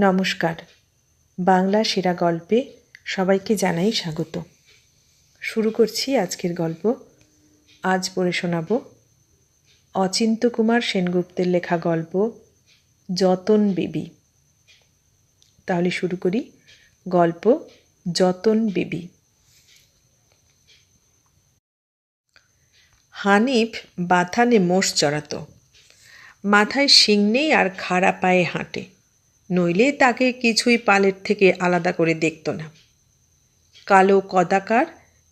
নমস্কার। বাংলা সেরা গল্পে সবাইকে জানাই স্বাগত। শুরু করছি আজকের গল্প। আজ পড়ে শোনাব অচিন্ত কুমার সেনগুপ্তের লেখা গল্প যতন বেবি। তাহলে শুরু করি গল্প যতন বেবি। হানিফ বাথানে মোষ চড়াতো। মাথায় শিং নেই আর খাড়া পায়ে হাঁটে। নইলে তাকে কিছুই পালের থেকে আলাদা করে দেখত না। কালো কদাকার,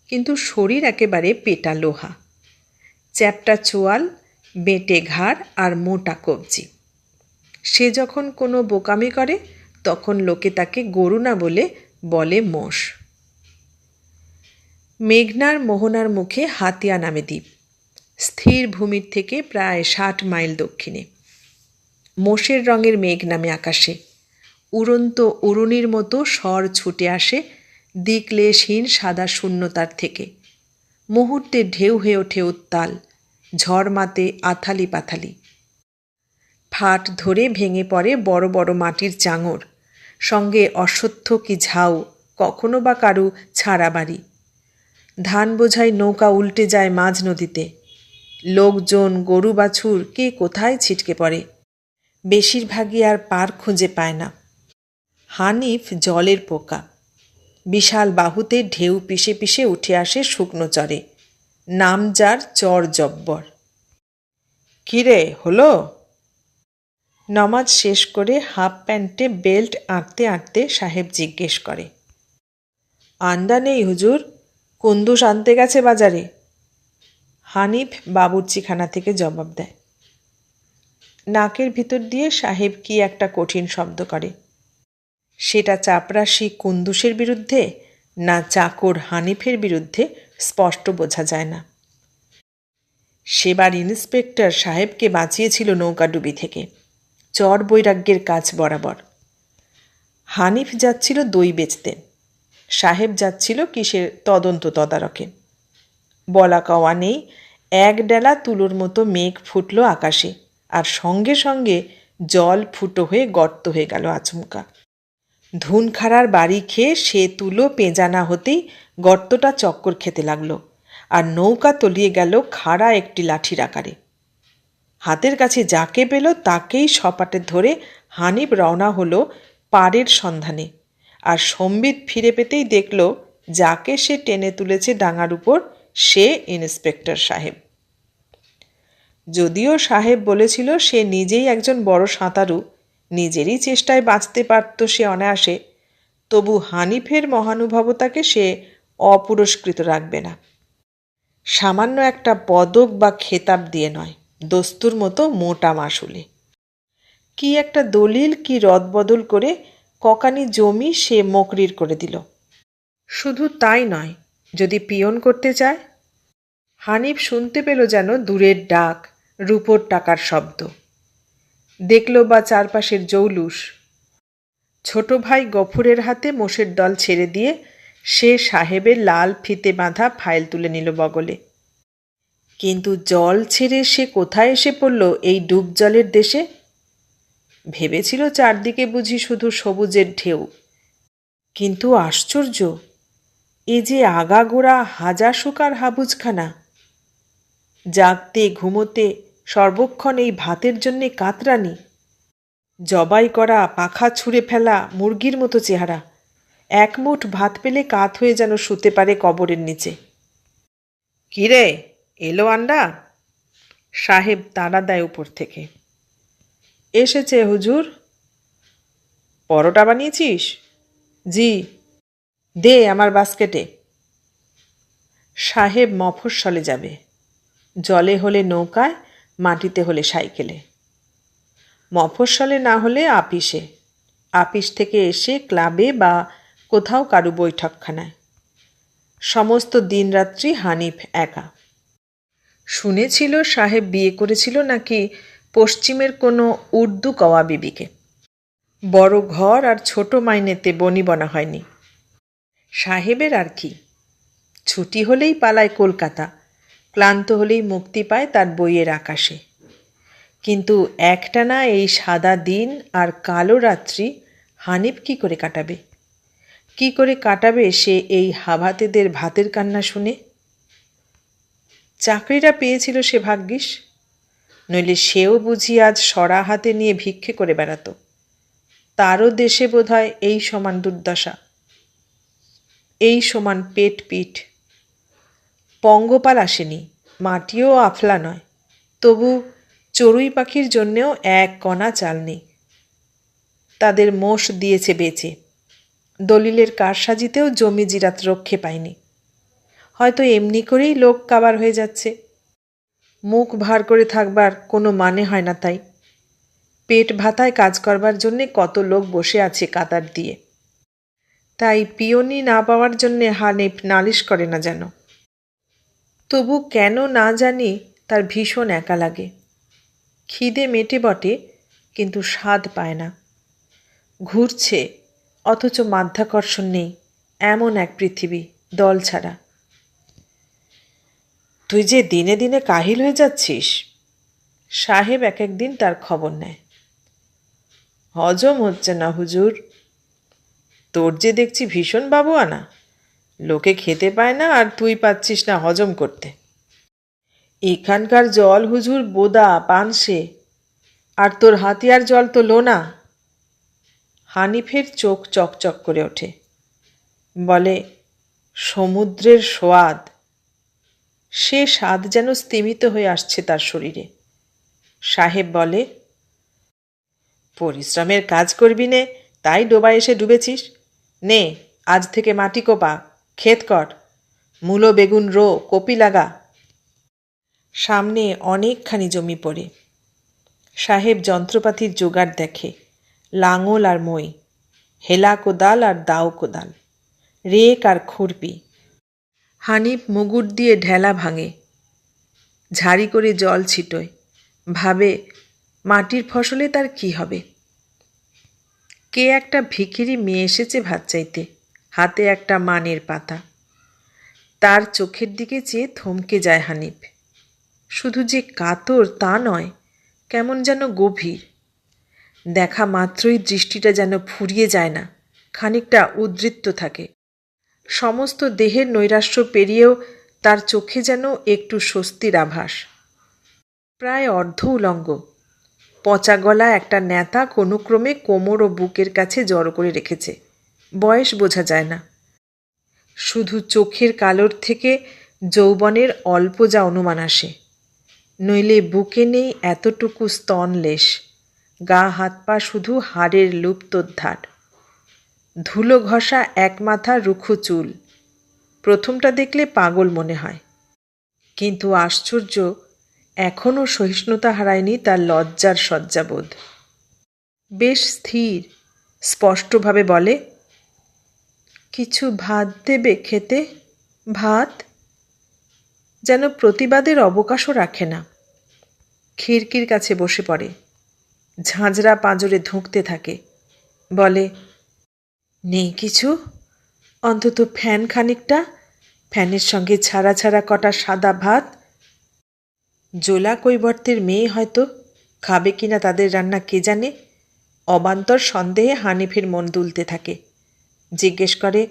কিন্তু শরীর একেবারে পেটা লোহা। চ্যাপটা চোয়াল, বেঁটে ঘাড় আর মোটা কবজি। সে যখন কোনো বোকামি করে, তখন লোকে তাকে গরু না বলে বলে মোষ। মেঘনার মোহনার মুখে হাতিয়া নামে দ্বীপ। স্থির ভূমির থেকে প্রায় ষাট মাইল দক্ষিণে। মোষের রঙের মেঘ নামে আকাশে। উড়ন্ত উড়ুনির মতো স্বর ছুটে আসে দিকলেশহীন সাদা শূন্যতার থেকে। মুহূর্তে ঢেউ হয়ে ওঠে উত্তাল ঝড় মাতে আথালি পাথালি ফাট ধরে ভেঙে পড়ে বড় বড় মাটির চাঙর, সঙ্গে অশ্বত্থ কি ঝাউ কখনো বা কারু ছাড়া বাড়ি ধান বোঝাই নৌকা উল্টে যায় মাঝ নদীতে, লোকজন গরু বাছুর কে কোথায় ছিটকে পড়ে? বেশিরভাগই আর পার খুঁজে পায় না। হানিফ জলের পোকা। বিশাল বাহুতে ঢেউ পিষে পিষে উঠে আসে শুকনো চরে। নাম যার চর জব্বর। কিরে, হলো? নমাজ শেষ করে হাফ প্যান্টে বেল্ট আঁকতে আঁকতে সাহেব জিজ্ঞেস করে আন্ডা নেই হুজুর? কুন্দুস আনতে গেছে বাজারে? হানিফ বাবুর্চিখানা থেকে জবাব দেয়, নাকের ভিতর দিয়ে সাহেব কি একটা কঠিন শব্দ করে। সেটা চাপরাশি কুন্দুসের বিরুদ্ধে না চাকর হানিফের বিরুদ্ধে স্পষ্ট বোঝা যায় না। সেবার ইন্সপেক্টর সাহেবকে বাঁচিয়েছিল নৌকাডুবি থেকে। চর বৈরাগ্যের কাজ বরাবর। হানিফ যাচ্ছিল দই বেচতে। সাহেব যাচ্ছিল কিসের তদন্ত তদারকে। বলা কওয়া নেই, এক ডেলা তুলোর মতো মেঘ ফুটল আকাশে, আর সঙ্গে সঙ্গে জল ফুটো হয়ে গর্ত হয়ে গেল আচমকা। ধুনখাড়ার বাড়ি খেয়ে সে তুলো পেঁজানা হতেই গর্তটা চক্কর খেতে লাগল আর নৌকা তলিয়ে গেল খাড়া একটি লাঠির আকারে। হাতের কাছে যাকে পেল তাকেই সপাটে ধরে হানিফ রওনা হলো পাড়ের সন্ধানে আর সম্বিত ফিরে পেতেই দেখল যাকে সে টেনে তুলেছে ডাঙার উপর সে ইন্সপেক্টর সাহেব। যদিও সাহেব বলেছিল সে নিজেই একজন বড় সাঁতারু নিজেরই চেষ্টায় বাঁচতে পারত সে অনায়াসে, তবু হানিফের মহানুভবতাকে সে অপুরস্কৃত রাখবে না। সামান্য একটা পদক বা খেতাব দিয়ে নয়, দস্তুর মতো মোটা মাসুলে। কি একটা দলিল, কি রদবদল করে ককানি জমি সে মকরির করে দিল। শুধু তাই নয়, যদি পিয়ন করতে চায়? হানিফ শুনতে পেল যেন দূরের ডাক, রূপোর টাকার শব্দ। দেখল বা চারপাশের জৌলুস। ছোট ভাই গফুরের হাতে মোষের দল ছেড়ে দিয়ে সে সাহেবের লাল ফিতে বাঁধা ফাইল তুলে নিল বগলে। কিন্তু জল ছেড়ে সে কোথায় এসে পড়ল এই ডুব জলের দেশে? ভেবেছিল চারদিকে বুঝি শুধু সবুজের ঢেউ। কিন্তু আশ্চর্য, এ যে আগাগোড়া হাজার শুকার হাবুজখানা। জাগতে ঘুমোতে সর্বক্ষণ এই ভাতের জন্যে কাতরানি। জবাই করা, পাখা ছুঁড়ে ফেলা, মুরগির মতো চেহারা। এক মুঠ ভাত পেলে কাত হয়ে যেন শুতে পারে কবরের নিচে। কিরে, এলো আন্ডা? সাহেব তাড়া দেয় উপর থেকে। এসেছে হুজুর। পরোটা বানিয়েছিস? জি। দে আমার বাস্কেটে। সাহেব মফস্বলে যাবে। জলে হলে নৌকায় মাটিতে হলে সাইকেলে। মফস্বলে না হলে আপিসে। আপিস থেকে এসে ক্লাবে বা কোথাও কারু বৈঠকখানায়। সমস্ত দিনরাত্রি হানিফ একা। শুনেছিল সাহেব বিয়ে করেছিল নাকি পশ্চিমের কোনো উর্দু কওয়া বিবিকে। বড় ঘর আর ছোট মাইনেতে বনিবনা হয়নি। সাহেবের আর কি। ছুটি হলেই পালায় কলকাতা। ক্লান্ত হলেই মুক্তি পায় তার বইয়ের আকাশে। কিন্তু একটানা এই সাদা দিন আর কালো রাত্রি হানিফ কি করে কাটাবে? কি করে কাটাবে সে এই হাভাতেদের ভাতের কান্না শুনে? চাকরিটা পেয়েছিল সে ভাগ্যিস। নইলে সেও বুঝি আজ সরা হাতে নিয়ে ভিক্ষে করে বেড়াতো। তারও দেশে বোধহয় এই সমান দুর্দশা। এই সমান পেট পিঠ। পঙ্গপাল আসেনি, মাটিও আফলা নয়। তবু চড়ুই পাখির জন্যেও এক কণা চাল নেই। তাদের মোষ দিয়েছে বেঁচে। দলিলের কারসাজিতেও জমি জিরাত রক্ষে পায়নি। হয়তো এমনি করেই লোক কাবার হয়ে যাচ্ছে। মুখ ভার করে থাকবার কোনো মানে হয় না তাই। পেট ভাতায় কাজ করবার জন্যে কত লোক বসে আছে কাতার দিয়ে। তাই পিওনি না পাওয়ার জন্যে হানিফ নালিশ করে না যেন। তবু কেন না জানি তার ভীষণ একা লাগে। খিদে মেটে বটে, কিন্তু স্বাদ পায় না। ঘুরছে, অথচ মাধ্যাকর্ষণ নেই, এমন এক পৃথিবী, দল ছাড়া। তুই যে দিনে দিনে কাহিল হয়ে যাচ্ছিস, সাহেব এক একদিন তার খবর নেয়। হজম হচ্ছে না হুজুর। তোর যে দেখছি ভীষণ বাবু আনা লোকে খেতে পায় না আর তুই পাচ্ছিস না হজম করতে। এখানকার জল হুজুর বোদা, পানসে। আর তোর হাতিয়ার জল তো লোনা। হানিফের চোখ চকচক করে ওঠে। বলে, সমুদ্রের সোয়াদ। সে স্বাদ যেন স্তিমিত হয়ে আসছে তার শরীরে। সাহেব বলে, পরিশ্রমের কাজ করবি নে, তাই ডোবায় এসে ডুবেছিস। নে, আজ থেকে মাটি কোপা। ক্ষেত কর, মূলো বেগুন রো, কপি লাগা। সামনে অনেকখানি জমি পড়ে। সাহেব যন্ত্রপাতির জোগাড় দেখে, লাঙল আর মই, হেলা কোদাল আর দাও কোদাল, রেক আর খুরপি। হানিফ মুগুর দিয়ে ঢেলা ভাঙে, ঝাড়ি করে জল ছিটোয়, ভাবে, মাটির ফসলে তার কি হবে? কে একটা ভিখিরি মেয়ে এসেছে ভাত চাইতে? হাতে একটা মানের পাতা। তার চোখের দিকে চেয়ে থমকে যায় হানিফ। শুধু যে কাতর তা নয়, কেমন যেন গভীর। দেখা মাত্রই দৃষ্টিটা যেন ফুরিয়ে যায় না, খানিকটা উদ্বৃত্ত থাকে। সমস্ত দেহের নৈরাশ্য পেরিয়েও তার চোখে যেন একটু স্বস্তির আভাস। প্রায় অর্ধ উলঙ্গ। পচা গলা একটা নেতা কোনোক্রমে কোমর ও বুকের কাছে জড়ো করে রেখেছে। বয়স বোঝা যায় না। শুধু চোখের কালোর থেকে যৌবনের অল্প যা অনুমান আসে। নইলে বুকে নেই এতটুকু স্তন লেশ। গা, হাত পা শুধু হাড়ের লুপ্তোদ্ধার। ধুলো ঘষা এক মাথা রুখো চুল। প্রথমটা দেখলে পাগল মনে হয়। কিন্তু আশ্চর্য, এখনও সহিষ্ণুতা হারায়নি তার লজ্জার শয্যাবোধ। বেশ স্থির, স্পষ্টভাবে বলে কিছু ভাত দেবে খেতে? ভাত? যেন প্রতিবাদের অবকাশও রাখে না। খিড়কির কাছে বসে পড়ে। ঝাঁঝরা পাঁজরে ধুঁকতে থাকে। বলে, নেই কিছু? অন্তত ফ্যান খানিকটা? ফ্যানের সঙ্গে ছাড়া ছাড়া কটা সাদা ভাত? জোলা কৈবর্তের মেয়ে হয়তো খাবে কিনা তাদের রান্না কে জানে? অবান্তর সন্দেহে হানিফের মন দুলতে থাকে। জিজ্ঞেস করে,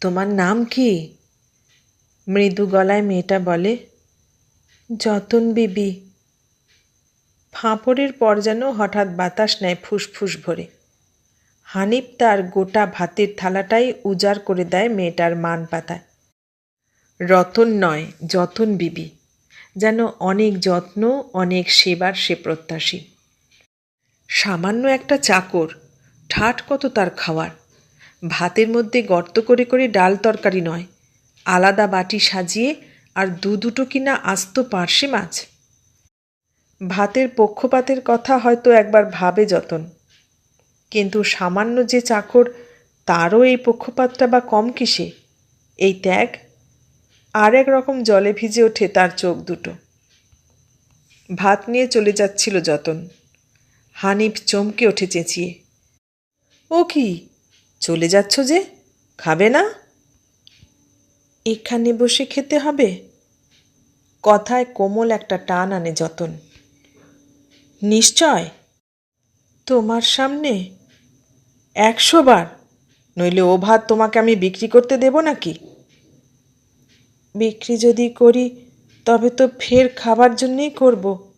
তোমার নাম কি? মৃদু গলায় মেয়েটা বলে, যতন বিবি। ফাঁপড়ের পর যেন হঠাৎ বাতাস নেয় ফুসফুস ভরে। হানিফ তার গোটা ভাতের থালাটাই উজাড় করে দেয় মেয়েটার মান পাতায়। রতন নয়, যতন বিবি। যেন অনেক যত্ন, অনেক সেবার সে প্রত্যাশী। সামান্য একটা চাকর ঠাট কত তার খাওয়ার। ভাতের মধ্যে গর্ত করে করে ডাল তরকারি নয়, আলাদা বাটি সাজিয়ে আর দু দুটো কিনা আস্ত পার্শে মাছ। ভাতের পক্ষপাতের কথা হয়তো একবার ভাবে যতন। কিন্তু সামান্য যে চাকর, তারও এই পক্ষপাতটা বা কম কিসে? এই ত্যাগ? আর এক রকম জলে ভিজে ওঠে তার চোখ দুটো। ভাত নিয়ে চলে যাচ্ছিল যতন। হানিফ চমকে ওঠে চেঁচিয়ে। ও কি? চলে যাচ্ছ যে? খাবে না? এখানে বসে খেতে হবে? কথায় কোমল একটা টান আনে যতন। নিশ্চয়। তোমার সামনে? একশো বার। নইলে ও ভাত তোমাকে আমি বিক্রি করতে দেব নাকি? বিক্রি যদি করি, তবে তো ফের খাবার জন্যেই করব।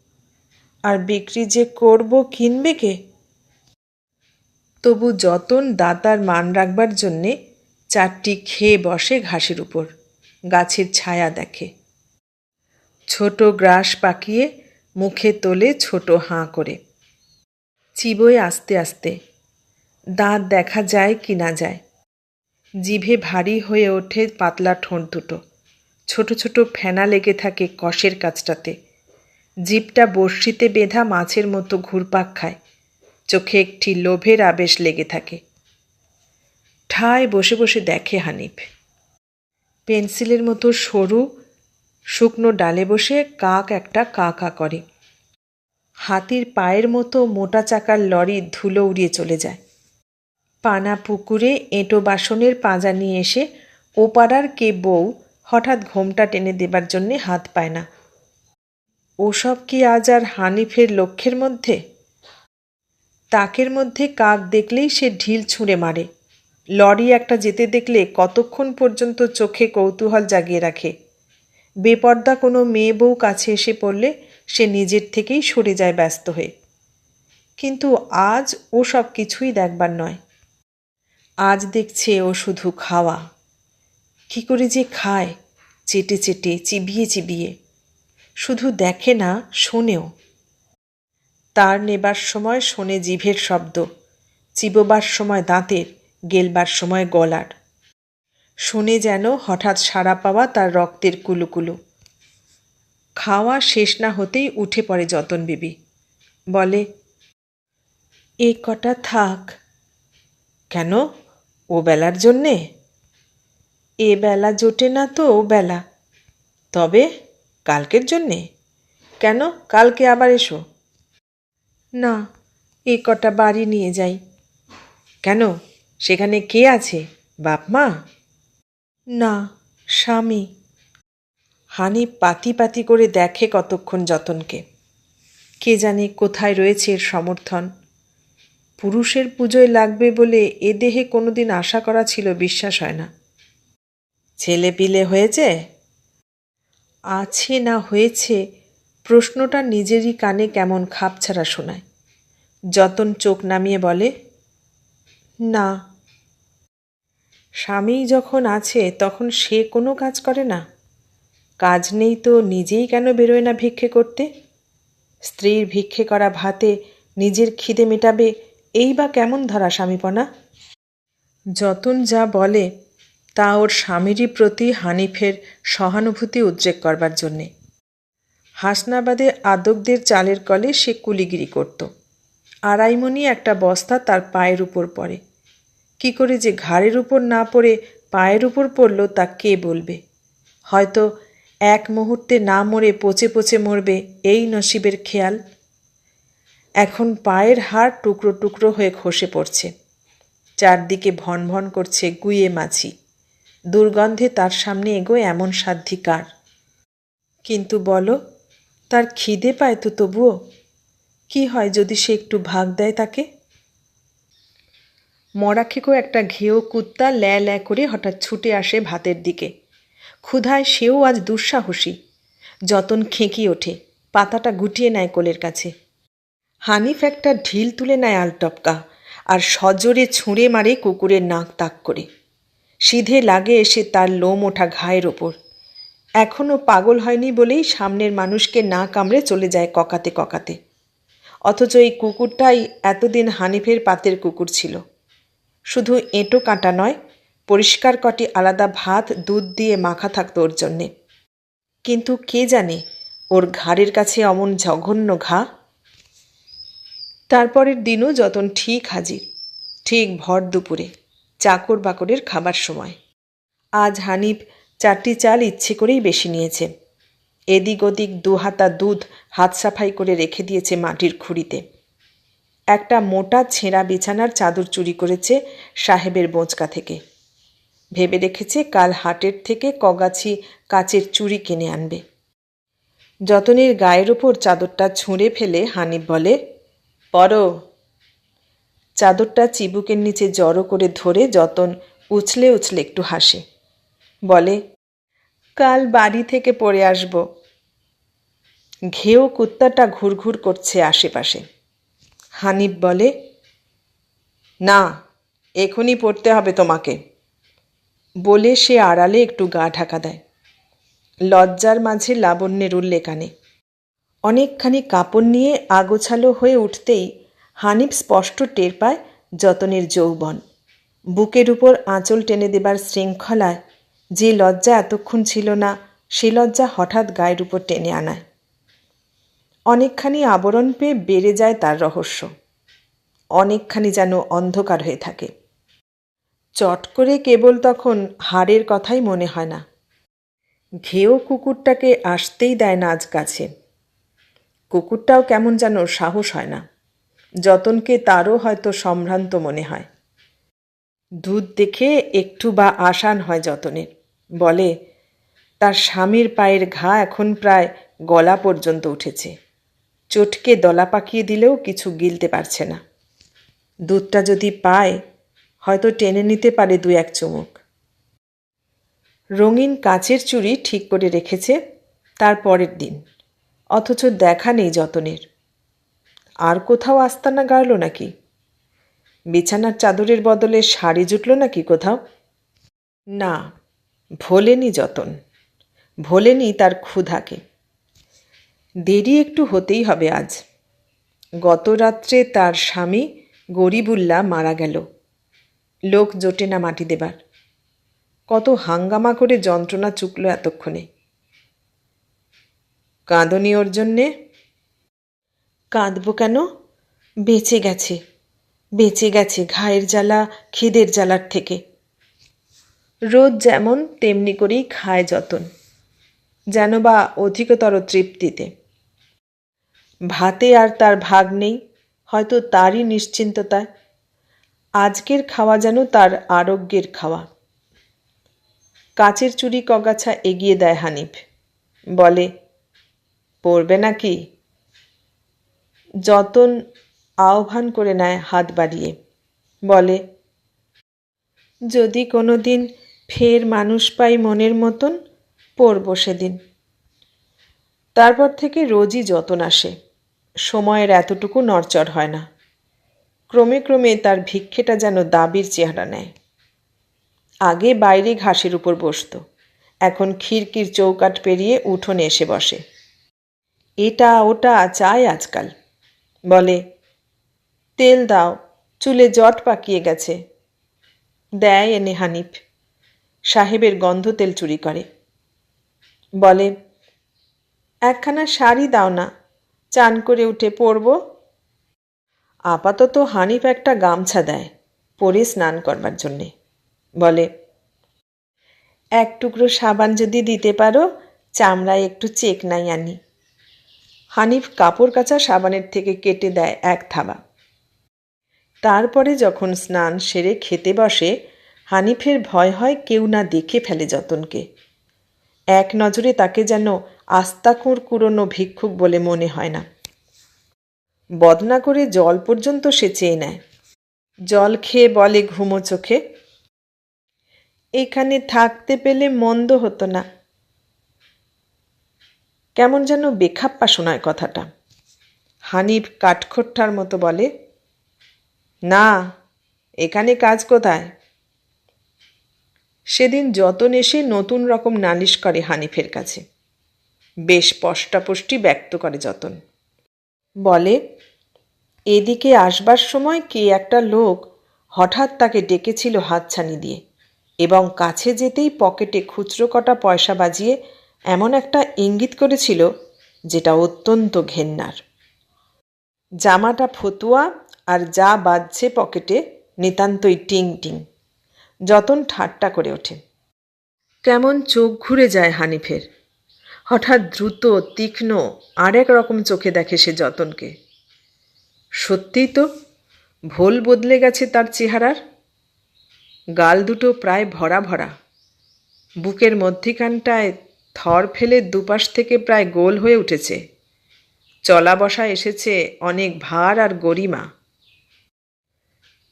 আর বিক্রি যে করব, কিনবে কে? তবু যতন দাতার মান রাখবার জন্যে চারটি খেয়ে বসে ঘাসের উপর, গাছের ছায়া দেখে। ছোট গ্রাস পাকিয়ে মুখে তোলে ছোট হাঁ করে। চিবোয় আস্তে আস্তে, দাঁত দেখা যায় কি না যায়। জিভে ভারী হয়ে ওঠে পাতলা ঠোঁট দুটো। ছোট ছোট ফেনা লেগে থাকে কষের কাছটাতে জিভটা বড়শিতে বেঁধা মাছের মতো ঘুরপাক খায়। চোখে একটি লোভের আবেশ লেগে থাকে। ঠায় বসে বসে দেখে হানিফ। পেন্সিলের মতো সরু, শুকনো ডালে বসে কাক একটা কা কা করে। হাতির পায়ের মতো মোটা চাকার লরি ধুলো উড়িয়ে চলে যায়। পানা পুকুরে এঁটো বাসনের পাঁজা নিয়ে এসে ওপাড়ার কে বউ হঠাৎ ঘোমটা টেনে দেবার জন্যে হাত পায় না। ওসব কি আজ আর হানিফের লক্ষ্যের মধ্যে? তাকের মধ্যে কাক দেখলেই সে ঢিল ছুঁড়ে মারে। লরি একটা যেতে দেখলে কতক্ষণ পর্যন্ত চোখে কৌতূহল জাগিয়ে রাখে। বেপর্দা কোনো মেয়ে বউ কাছে এসে পড়লে সে নিজের থেকেই সরে যায় ব্যস্ত হয়ে। কিন্তু আজ ও সব কিছুই দেখবার নয়। আজ দেখছে ও শুধু খাওয়া। কি করে যে খায়? চেটে চেটে, চিবিয়ে চিবিয়ে। শুধু দেখে না, শোনেও। তার নেবার সময় শোনে জিভের শব্দ, চিবোবার সময় দাঁতের, গেলবার সময় গলার। শুনে যেন হঠাৎ সাড়া পাওয়া তার রক্তের কুলুকুলু। খাওয়া শেষ না হতেই উঠে পড়ে যতন বিবি। বলে, এ কটা থাক। কেন? ও বেলার জন্যে? এ বেলা জোটে না তো ও বেলা। তবে কালকের জন্যে। কেন? কালকে আবার এসো। না, এ কটা বাড়ি নিয়ে যাই। কেন? সেখানে কে আছে? বাপ মা? না, স্বামী। হানি পাতি পাতি করে দেখে কতক্ষণ যতনকে। কে জানে কোথায় রয়েছে এর সমর্থন। পুরুষের পুজোয় লাগবে বলে এ দেহে কোনোদিন আশা করা ছিল বিশ্বাস হয় না। ছেলে পিলে হয়েছে? আছে না হয়েছে প্রশ্নটা নিজেরই কানে কেমন খাপছাড়া শোনায়। যতন চোখ নামিয়ে বলে, না। স্বামী যখন আছে, তখন সে কোনো কাজ করে না। কাজ নেই তো নিজেই কেন বেরোয় না ভিক্ষে করতে? স্ত্রীর ভিক্ষে করা ভাতে নিজের খিদে মেটাবে, এই বা কেমন ধরা স্বামীপনা? যতন যা বলে, তা ওর স্বামীরই প্রতি হানিফের সহানুভূতি উদ্রেক করবার জন্যে। হাসনাবাদে আদকদের চালের কলে সে কুলিগিরি করত। আড়াইমণি একটা বস্তা তার পায়ের উপর পড়ে। কি করে যে ঘাড়ের উপর না পড়ে পায়ের উপর পড়ল তা কে বলবে? হয়তো এক মুহূর্তে না মরে পচে পচে মরবে এই নসিবের খেয়াল। এখন পায়ের হাড় টুকরো টুকরো হয়ে খসে পড়ছে। চারদিকে ভন ভন করছে গুইয়ে মাছি। দুর্গন্ধে তার সামনে এগোয় এমন সাধ্ধিকার কিন্তু বলো তার খিদে পায় তো তবুও। কি হয় যদি সে একটু ভাগ দেয় তাকে? মরা খেকো একটা ঘেও কুত্তা ল্যা ল্যা করে হঠাৎ ছুটে আসে ভাতের দিকে। ক্ষুধায় সেও আজ দুঃসাহসী। যতন খেঁকি ওঠে, পাতাটা গুটিয়ে নেয় কোলের কাছে। হানিফ একটা ঢিল তুলে নেয় আলটপকা আর সজোরে ছুঁড়ে মারে কুকুরের নাক তাক করে। সিধে লাগে এসে তার লোম ওঠা ঘায়ের ওপর। এখনও পাগল হয়নি বলেই সামনের মানুষকে না কামড়ে চলে যায় ককাতে ককাতে। অথচ এই কুকুরটাই এতদিন হানিফের পাতের কুকুর ছিল। শুধু এঁটো কাঁটা নয়, পরিষ্কার কটি আলাদা ভাত, দুধ দিয়ে মাখা থাকতো ওর জন্যে। কিন্তু কে জানে ওর ঘাড়ের কাছে অমন জঘন্য ঘা? তারপরের দিনও যতন ঠিক হাজির, ঠিক ভর দুপুরে, চাকর বাকরের খাবার সময়। আজ হানিফ চারটি চাল ইচ্ছে করেই বেশি নিয়েছে। এদিক ওদিক দু হাতা দুধ হাত সাফাই করে রেখে দিয়েছে মাটির খুঁড়িতে। একটা মোটা ছেঁড়া বিছানার চাদর চুরি করেছে সাহেবের বোঁচকা থেকে। ভেবে রেখেছে কাল হাটের থেকে কগাছি কাচের চুড়ি কিনে আনবে। যতনের গায়ের ওপর চাদরটা ছুঁড়ে ফেলে হানিফ বলে, পরো। চাদরটা চিবুকের নিচে জড়ো করে ধরে যতন উছলে উছলে একটু হাসে। বলে কাল বাড়ি থেকে পড়ে আসব। ঘেউ কুত্তাটা ঘুরঘুর করছে আশেপাশে। হানিফ বলে, না, এখনই পড়তে হবে তোমাকে। বলে সে আড়ালে একটু গা ঢাকা দেয়। লজ্জার মাঝে লাবণ্যের উল্লেখ আনে। অনেকখানি কাপড় নিয়ে আগোছালো হয়ে উঠতেই হানিফ স্পষ্ট টের পায় যতনের যৌবন। বুকের উপর আঁচল টেনে দেবার শৃঙ্খলায় যে লজ্জা এতক্ষণ ছিল না, সে লজ্জা হঠাৎ গায়ের উপর টেনে আনায়। অনেকখানি আবরণ পেয়ে বেড়ে যায় তার রহস্য। অনেকখানি যেন অন্ধকার হয়ে থাকে। চট করে কেবল তখন হাড়ের কথাই মনে হয় না। ঘেও কুকুরটাকে আসতেই দেয় না আজ কাছে। কুকুরটাও কেমন যেন সাহস হয় না। যতনকে তারও হয়তো সম্ভ্রান্ত মনে হয়। দুধ দেখে একটু বা আসান হয় যতনের। বলে, তার স্বামীর পায়ের ঘা এখন প্রায় গলা পর্যন্ত উঠেছে। চটকে দলা পাকিয়ে দিলেও কিছু গিলতে পারছে না। দুধটা যদি পায়, হয়তো টেনে নিতে পারে দু এক চুমুক। রঙিন কাচের চুড়ি ঠিক করে রেখেছে তার পরের দিন, অথচ দেখা নেই যতনের। আর কোথাও আস্তানা গাড়ল নাকি? বিছানার চাদরের বদলে শাড়ি জুটল নাকি কোথাও? না ভোলেনি যতন, ভোলেনি তার ক্ষুধাকে। দেরি একটু হতেই হবে আজ। গত রাত্রে তার স্বামী গরিবুল্লা মারা গেল। লোক জোটে না মাটি দেবার। কত হাঙ্গামা করে যন্ত্রণা চুকল এতক্ষণে। কাঁদনি ওর জন্যে? কাঁদব কেন? বেঁচে গেছে। বেঁচে গেছে ঘায়ের জ্বালা, খিদের জ্বালার থেকে। রোজ যেমন, তেমনি করেই খায় যতন। যেন বা অধিকতর তৃপ্তিতে। ভাতে আর তার ভাগ নেই, হয়তো তারই নিশ্চিন্ততায় আজকের খাওয়া যেন তার আরোগ্যের খাওয়া। কাচের চুরি কগাছা এগিয়ে দেয় হানিফ। বলে, পড়বে নাকি? যতন আহ্বান করে নেয় হাত বাড়িয়ে। বলে, যদি কোনো দিন ফের মানুষ পাই মনের মতন, পড়ব সেদিন। তারপর থেকে রোজই যতন আসে, সময়ের এতটুকু নড়চড় হয় না। ক্রমে ক্রমে তার ভিক্ষেটা যেন দাবির চেহারা নেয়। আগে বাইরে ঘাসের উপর বসত, এখন খিড়কির চৌকাট পেরিয়ে উঠোনে এসে বসে। এটা ওটা চায় আজকাল। বলে, তেল দাও, চুলে জট পাকিয়ে গেছে। দেয় এনে হানিফ। সাহেবের গন্ধ তেল চুরি করে। বলে, একখানা শাড়ি দাও না, চান করে উঠে পরব। আপাতত হানিফ একটা গামছা দেয়, পরে স্নান করবার জন্যে। বলে, এক টুকরো সাবান যদি দিতে পারো, চামড়ায় একটু চেক নাই আনি। হানিফ কাপড় কাচা সাবানের থেকে কেটে দেয় এক থাবা। তারপরে যখন স্নান সেরে খেতে বসে হানিফের ভয় হয় কেউ না দেখে ফেলে যতনকে। এক নজরে তাকে যেন আস্তাকুঁর কুড়োনো ভিক্ষুক বলে মনে হয় না। বদনা করে জল পর্যন্ত সে চেয়ে নেয়। জল খেয়ে বলে ঘুমো চোখে। এখানে থাকতে পেলে মন্দ হতো না। কেমন যেন বেখাপ্পা শোনায় কথাটা। হানিফ কাঠখোট্টার মতো বলে, না, এখানে কাজ কোথায়? সেদিন যতন এসে নতুন রকম নালিশ করে হানিফের কাছে। বেশ পষ্টাপষ্টি ব্যক্ত করে যতন। বলে, এদিকে আসবার সময় কে একটা লোক হঠাৎ তাকে ডেকেছিল হাতছানি দিয়ে এবং কাছে যেতেই পকেটে খুচরো কটা পয়সা বাজিয়ে এমন একটা ইঙ্গিত করেছিল যেটা অত্যন্ত ঘেন্নার। জামাটা ফতুয়া আর যা বাজছে পকেটে নিতান্তই টিং টিং। যতন ঠাট্টা করে ওঠে। কেমন চোখ ঘুরে যায় হানিফের। হঠাৎ দ্রুত, তীক্ষ্ণ, আরেক রকম চোখে দেখে সে যতনকে। সত্যিই তো, ভোল বদলে গেছে তার চেহারার। গাল দুটো প্রায় ভরা ভরা। বুকের মধ্যিখানটায় থর ফেলে দুপাশ থেকে প্রায় গোল হয়ে উঠেছে। চলা বসা এসেছে অনেক ভার আর গরিমা।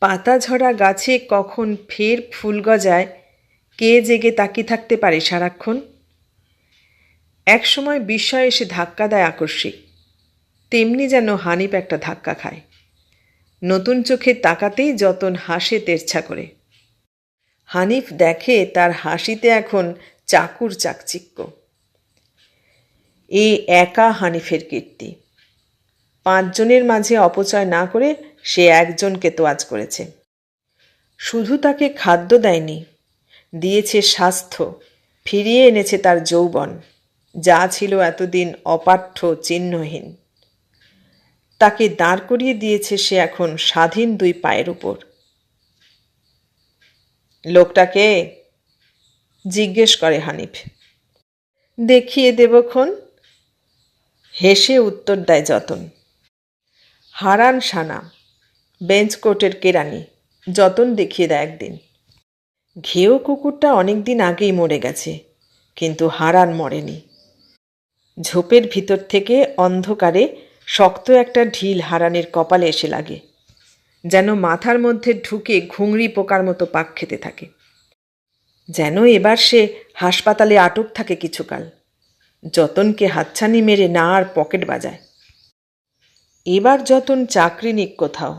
পাতা ঝরা গাছে কখন ফের ফুল গজায়, কে জেগে তাকিয়ে থাকতে পারে সারাক্ষণ? একসময় বিস্ময় এসে ধাক্কা দেয় আকস্মিক, তেমনি যেন হানিফ একটা ধাক্কা খায়। নতুন চোখে তাকাতেই যতন হাসে তেরছা করে। হানিফ দেখে তার হাসিতে এখন চাকুর চাকচিক্য। এই একা হানিফের কীর্তি। পাঁচজনের মাঝে অপচয় না করে সে একজনকে তোয়াজ করেছে। শুধু তাকে খাদ্য দেয়নি, দিয়েছে স্বাস্থ্য, ফিরিয়ে এনেছে তার যৌবন, যা ছিল এতদিন অপাঠ্য চিহ্নহীন। তাকে দাঁড় করিয়ে দিয়েছে সে এখন স্বাধীন দুই পায়ের উপর। লোকটাকে জিজ্ঞেস করে হানিফ, দেখিয়ে দেবক্ষণ হেসে উত্তর দেয় যতন। হারান সানা বেঞ্চ কোটের কেরানি যতন দেখিয়ে দেয় একদিন। ঘেও কুকুরটা অনেক দিন আগেই মরে গেছে, কিন্তু হারান মরেনি। ঝোপের ভিতর থেকে অন্ধকারে শক্ত একটা ঢিল হারানের কপালে এসে লাগে, যেন মাথার মধ্যে ঢুকে ঘুংড়ি পোকার মতো পাক খেতে থাকে। যেন এবার সে হাসপাতালে আটক থাকে কিছুকাল, যতনকে হাতছানি মেরে না আর পকেট বাজায়। এবার যতন চাকরি নিক কোথাও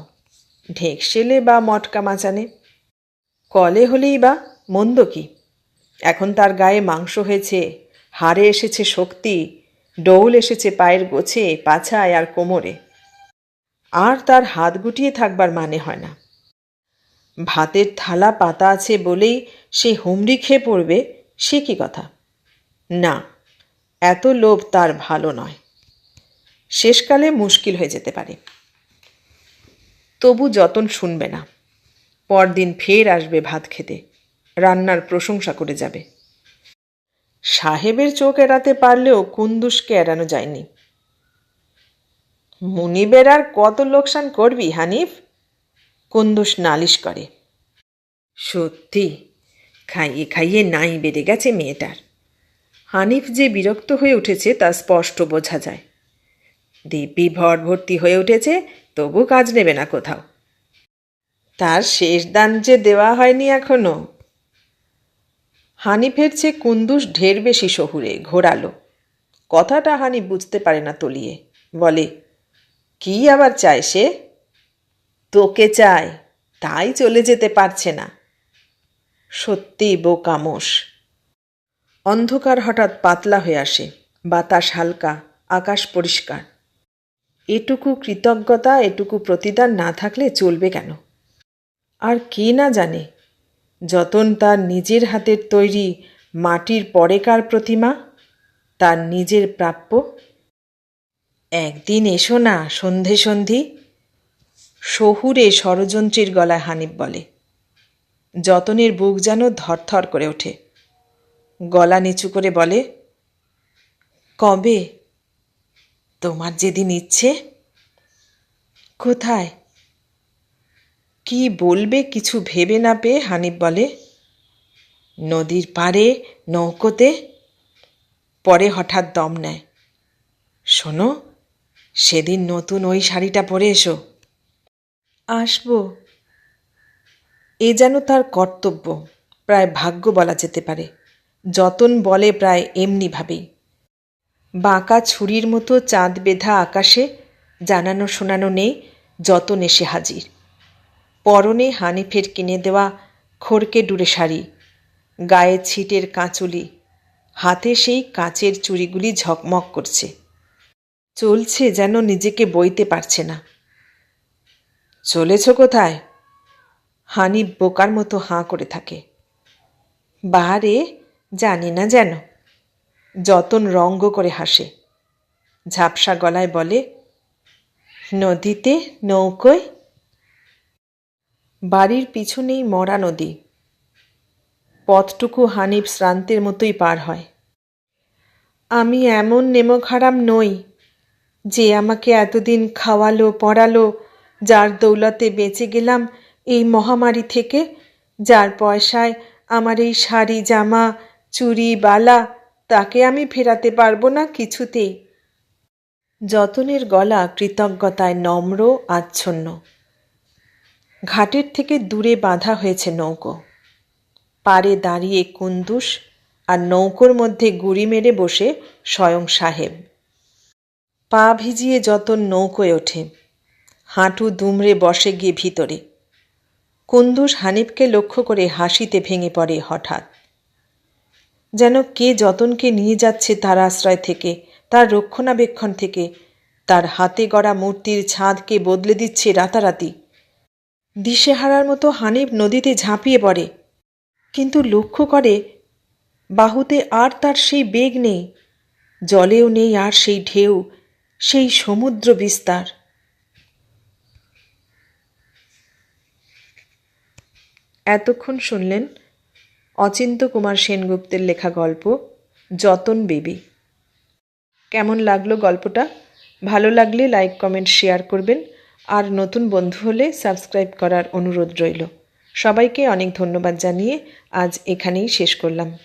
ঢেকশেলে বা মটকা মাচানে? কলে হলেই বা মন্দ কি? এখন তার গায়ে মাংস হয়েছে, হাড়ে এসেছে শক্তি, ডৌল এসেছে পায়ের গোছে, পাছায় আর কোমরে। আর তার হাত গুটিয়ে থাকবার মানে হয় না। ভাতের থালা পাতা আছে বলেই সে হুমড়ি খেয়ে পড়বে, সে কি কথা? না, এত লোভ তার ভালো নয়। শেষকালে মুশকিল হয়ে যেতে পারে। তবু যতন শুনবে না। পরদিন ফের আসবে ভাত খেতে, রান্নার প্রশংসা করে যাবে। সাহেবের চোখ এড়াতে পারলেও কুন্দুসকে এড়ানো যায়নি। মুনিবের আর কত লোকসান করবি, হানিফ? কুন্দুস নালিশ করে। সত্যি, খাইয়ে খাইয়ে নাই বেড়ে গেছে মেয়েটার। হানিফ যে বিরক্ত হয়ে উঠেছে তা স্পষ্ট বোঝা যায়। দিব্যি ভর ভর্তি হয়ে উঠেছে তবু কাজ নেবে না কোথাও। তার শেষ দান যে দেওয়া হয়নি এখনও। হানিফের চেয়ে কুন্দুস ঢের বেশি শহুরে, ঘোরালো। কথাটা হানি বুঝতে পারে না তলিয়ে। বলে, কি আবার চায় সে? তোকে চায়, তাই চলে যেতে পারছে না। সত্যি বোকামোষ অন্ধকার হঠাৎ পাতলা হয়ে আসে, বাতাস হালকা, আকাশ পরিষ্কার। এটুকু কৃতজ্ঞতা, এটুকু প্রতিদান না থাকলে চলবে কেন? আর কে না জানে? যতন তার নিজের হাতের তৈরি মাটির পরেকার প্রতিমা? তার নিজের প্রাপ্য? একদিন এসো না সন্ধে সন্ধি, শহুরে ষড়যন্ত্রীর গলায় হানিফ বলে। যতনের বুক যেন ধরথর করে ওঠে। গলা নিচু করে বলে, কবে তোমার যেদিন ইচ্ছে। কোথায়? কি বলবে কিছু ভেবে না পেয়ে হানিফ বলে, নদীর পাড়ে, নৌকোতে। পরে হঠাৎ দম নেয়। শোনো, সেদিন নতুন ওই শাড়িটা পরে এসো। আসব। এ যেন তার কর্তব্য, প্রায় ভাগ্য বলা যেতে পারে। যতন বলে প্রায় এমনিভাবেই। বাঁকা ছুরির মতো চাঁদ বেঁধা আকাশে জানানো শোনানো নেই যত এসে হাজির। পরনে হানিফের কিনে দেওয়া খড়কে ডুরে শাড়ি, গায়ে ছিটের কাঁচুলি, হাতে সেই কাঁচের চুড়িগুলি ঝকমক করছে। চলছে যেন নিজেকে বইতে পারছে না। চলেছ কোথায়? হানি বোকার মতো হাঁ করে থাকে। বাহারে জানি না যেন। যতন রঙ্গ করে হাসে। ঝাপসা গলায় বলে, নদীতে নৌকোয়? বাড়ির পিছনেই মরা নদী। পথটুকু হানিফ শ্রান্তের মতোই পার হয়। আমি এমন নেমক হারাম নই যে আমাকে এতদিন খাওয়ালো, পড়ালো, যার দৌলতে বেঁচে গেলাম এই মহামারী থেকে, যার পয়সায় আমার এই শাড়ি, জামা চুরি বালা তাকে আমি ফেরাতে পারব না কিছুতেই। যতনের গলা কৃতজ্ঞতায় নম্র, আচ্ছন্ন। ঘাটের থেকে দূরে বাঁধা হয়েছে নৌকো। পাড়ে দাঁড়িয়ে কুন্দুস আর নৌকোর মধ্যে গুড়ি মেরে বসে স্বয়ং সাহেব। পা ভিজিয়ে যতন নৌকোয় ওঠে, হাঁটু দুমড়ে বসে গিয়ে ভিতরে। কুন্দুস হানিফকে লক্ষ্য করে হাসিতে ভেঙে পড়ে হঠাৎ। যেন কে যতনকে নিয়ে যাচ্ছে তার আশ্রয় থেকে, তার রক্ষণাবেক্ষণ থেকে, তার হাতে গড়া মূর্তির ছাদকে বদলে দিচ্ছে রাতারাতি। দিশেহারার মতো হানিফ নদীতে ঝাঁপিয়ে পড়ে। কিন্তু লক্ষ্য করে, বাহুতে আর তার সেই বেগ নেই, জলেও নেই আর সেই ঢেউ, সেই সমুদ্র বিস্তার। এতক্ষণ শুনলেন অচিন্ত কুমার সেনগুপ্তের লেখা গল্প, যতন বেবি। কেমন লাগল গল্পটা? ভালো লাগলে লাইক, কমেন্ট, শেয়ার করবেন। আর নতুন বন্ধু হলে সাবস্ক্রাইব করার অনুরোধ রইল। সবাইকে অনেক ধন্যবাদ জানিয়ে আজ এখানেই শেষ করলাম।